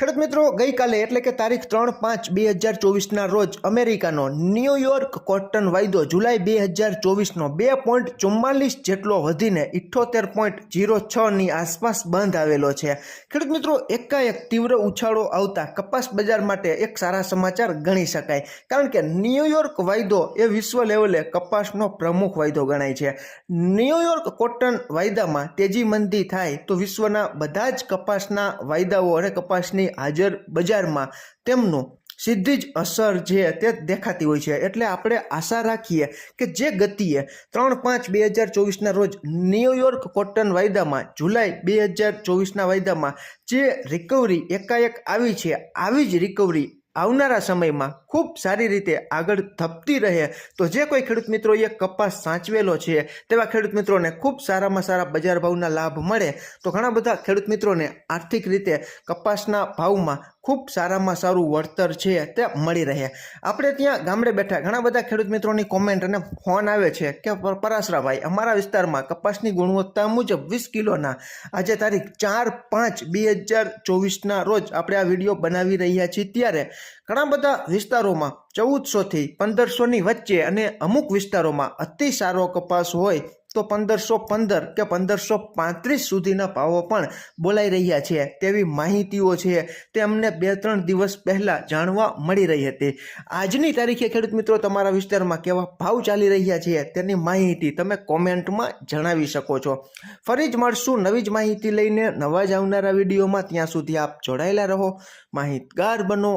ખેડૂત મિત્રો, ગઈકાલે એટલે કે તારીખ ત્રણ પાંચ બે હજાર ચોવીસના રોજ અમેરિકાનો ન્યૂયોર્ક કોટન વાયદો જુલાઈ બે હજાર ચોવીસનો બે પોઈન્ટ ચુમ્માલીસ જેટલો વધીને ઇઠ્ઠોતેર પોઈન્ટ જીરો છની આસપાસ બંધ આવેલો છે. ખેડૂત મિત્રો, એકાએક તીવ્ર ઉછાળો આવતા કપાસ બજાર માટે એક સારા સમાચાર ગણી શકાય. કારણ કે ન્યૂયોર્ક વાયદો એ વિશ્વ લેવલે કપાસનો પ્રમુખ વાયદો ગણાય છે. ન્યૂયોર્ક કોટન વાયદામાં તેજી મંદી થાય તો વિશ્વના બધા જ કપાસના વાયદાઓ અને કપાસની હાજર બજારમાં તેમનું સીધી જ અસર જે તે દેખાતી હોય છે. એટલે આપણે આશા રાખીએ કે જે ગતિએ ત્રણ પાંચ બે હજાર ચોવીસના રોજ ન્યૂયોર્ક કોટન વાયદામાં, જુલાઈ બે હજાર ચોવીસના વાયદામાં જે રિકવરી એકાએક આવી છે, આવી જ રિકવરી આવનારા સમયમાં ખૂબ સારી રીતે આગળ ધપતી રહે. તો જે કોઈ ખેડૂત મિત્રોએ કપાસ સાચવેલો છે, તેવા ખેડૂત મિત્રોને ખૂબ સારામાં સારા બજાર ભાવના લાભ મળે. તો ઘણા બધા ખેડૂત મિત્રોને આર્થિક રીતે કપાસના ભાવમાં ખૂબ સારામાં સારું વળતર છે તે મળી રહે. આપણે ત્યાં ગામડે બેઠા ઘણા બધા ખેડૂત મિત્રોની કોમેન્ટ અને ફોન આવે છે કે પરાશરાભાઈ, અમારા વિસ્તારમાં કપાસની ગુણવત્તા મુજબ વીસ કિલોના આજે તારીખ ચાર પાંચ બે હજાર ચોવીસના રોજ આપણે આ વીડિયો બનાવી રહ્યા છીએ ત્યારે ઘણા બધા વિસ્તારોમાં ચૌદસોથી પંદરસોની વચ્ચે અને અમુક વિસ્તારોમાં અતિ સારો કપાસ હોય તો પંદરસો પંદર કે પંદરસો પાંત્રીસ સુધીના ભાવો પણ બોલાઈ રહ્યા છે. તેવી માહિતીઓ છે તે અમને બે ત્રણ દિવસ પહેલાં જાણવા મળી રહી હતી. આજની તારીખે ખેડૂત મિત્રો તમારા વિસ્તારમાં કેવા ભાવ ચાલી રહ્યા છે તેની માહિતી તમે કોમેન્ટમાં જણાવી શકો છો. ફરી જ મળશું નવી જ માહિતી લઈને નવા જ આવનારા વિડીયોમાં. ત્યાં સુધી આપ જોડાયેલા રહો. માહિતગાર બનો